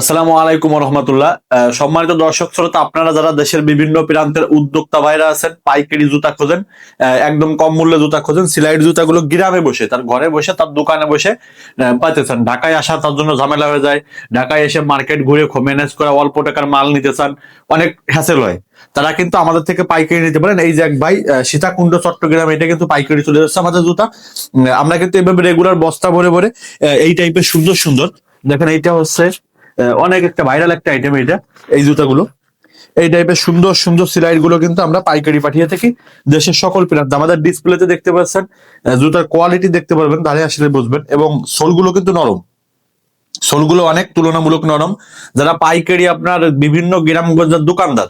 আসসালামু আলাইকুম রহমতুল্লাহ সম্মানিত দর্শক শ্রোতা, আপনারা যারা দেশের বিভিন্ন প্রান্তের উদ্যোক্তা ভাইরা আছেন, পাইকারি জুতা খোঁজেন একদম কম মূল্যে জুতা খোঁজেন সিলাইট জুতাগুলো গ্রামে বসে, তার ঘরে বসে, তার দোকানে বসে পাইতেছেন। ঢাকায় আসা তার জন্য ঝামেলা হয়ে যায়। ঢাকায় এসে মার্কেট ঘুরে ম্যানেজ করে অল্প টাকার মাল নিতে চান, অনেক হ্যাসেল হয়। তারা কিন্তু আমাদের থেকে পাইকারি নিতে পারেন। এই যে এক ভাই সীতাকুণ্ড, চট্টগ্রাম, এটা কিন্তু পাইকারি চলে যাচ্ছে আমাদের জুতা। আমরা কিন্তু এভাবে রেগুলার বস্তা ভরে ভরে এই টাইপের সুন্দর সুন্দর। দেখেন, এইটা হচ্ছে অনেক একটা ভাইরাল একটা আইটেম এটা, এই জুতাগুলো। এই টাইপের সুন্দর সুন্দর সিলাইটগুলো কিন্তু আমরা পাইকারি পাঠিয়ে থাকি। দেশের সকল প্রান্ত আমাদের ডিসপ্লেতে দেখতে পাচ্ছেন জুতার কোয়ালিটি দেখতে পারবেন, তাহলে আসলে বুঝবেন। এবং সোলগুলো কিন্তু নরম। সোলগুলো অনেক তুলনামূলক নরম। যারা পাইকারি আপনার বিভিন্ন গ্রামগঞ্জের দোকানদার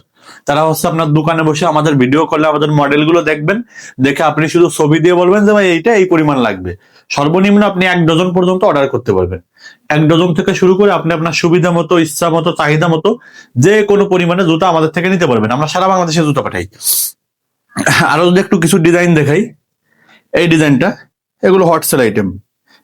তারা হচ্ছে আপনার দোকানে বসে আমাদের ভিডিও করলে আমাদের মডেলগুলো দেখবেন, দেখে আপনি শুধু ছবি দিয়ে বলবেন যে, ভাই, এইটা এই পরিমাণ লাগবে। সর্বনিম্ন আপনি এক ডজন পর্যন্ত অর্ডার করতে পারবেন। এক ডজন থেকে শুরু করে আপনি আপনার সুবিধা মতো, ইচ্ছা মতো, চাহিদা মতো যে কোনো পরিমাণে জুতা আমাদের থেকে নিতে পারবেন। আমরা সারা বাংলাদেশে জুতা পাঠাই। আরও যদি একটু কিছু ডিজাইন দেখাই, এই ডিজাইনটা এগুলো হটসেল আইটেম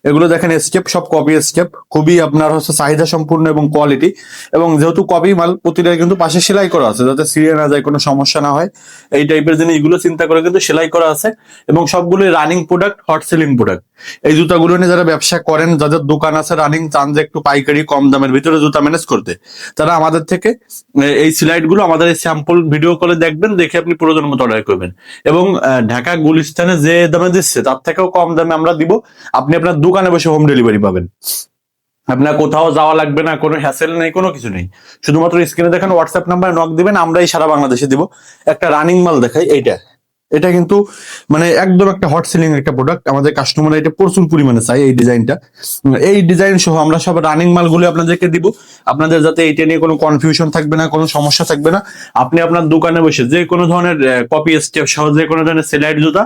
এগুলো দেখেন স্টেপ সব কপি স্টেপ খুবই আপনার হচ্ছে চাহিদা সম্পূর্ণ এবং কোয়ালিটি এবং যেহেতু কপি মাল, প্রতিটা কিন্তু পাশে সেলাই করা আছে, যাতে সিরিয়ে না যায়, কোনো সমস্যা না হয়। এই টাইপের জিনিসগুলো চিন্তা করে কিন্তু সেলাই করা আছে। এবং সবগুলো running product hot selling product এই জুতাগুলো নিয়ে যারা ব্যবসা করেন, যাদের দোকান আছে রানিং চান যে একটু পাইকারি, কম দামের ভিতরে জুতা ম্যানেজ করতে, তারা আমাদের থেকে এই সিলাইটগুলো আমাদের এই স্যাম্পল ভিডিও কলে দেখবেন, দেখে আপনি প্রয়োজন মতো অর্ডার করবেন। এবং ঢাকা গুলিস্তানে যে দামে দিচ্ছে, তার থেকেও কম দামে আমরা দিব। আপনি আপনার দোকানে বসে হোম ডেলিভারি পাবেন। আপনার কোথাও যাওয়া লাগবে না, কোনো হ্যাসেল নেই, কোনো কিছু নেই। শুধুমাত্র স্ক্রিনে দেখেন হোয়াটসঅ্যাপ নাম্বারে নক দিবেন, আমরাই সারা বাংলাদেশে দিব। একটা রানিং মাল দেখাই, এইটা। এটা কিন্তু মানে একদম একটা হট সেলিং একটা প্রোডাক্ট আমাদের কাস্টমার এটা প্রচুর পরিমাণে চাই এই ডিজাইনটা এই ডিজাইন সহ আমরা সব রানিং মালগুলো আপনাদেরকে দিব। আপনাদের যাতে এইটা নিয়ে কোনো কনফিউশন থাকবে না, কোনো সমস্যা থাকবে না। আপনি আপনার দোকানে বসে যে কোনো ধরনের কপি স্টেপ সহ যে কোনো ধরনের সেলাইট জুতা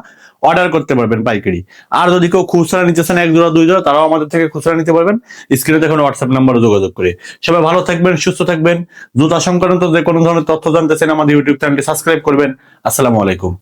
অর্ডার করতে পারবেন পাইকারি। আর যদি কেউ খুচরা নিতে চান, এক জোড়া, দুই জোড়া, তারাও আমাদের থেকে খুচরা নিতে পারবেন। স্ক্রিনে দেখুন হোয়াটসঅ্যাপ নাম্বারে যোগাযোগ করে। সবাই ভালো থাকবেন, সুস্থ থাকবেন। জুতা সংক্রান্ত যে কোনো ধরনের তথ্য জানতে চান, আমাদের ইউটিউব চ্যানেলটি সাবস্ক্রাইব করবেন। আসসালামু আলাইকুম।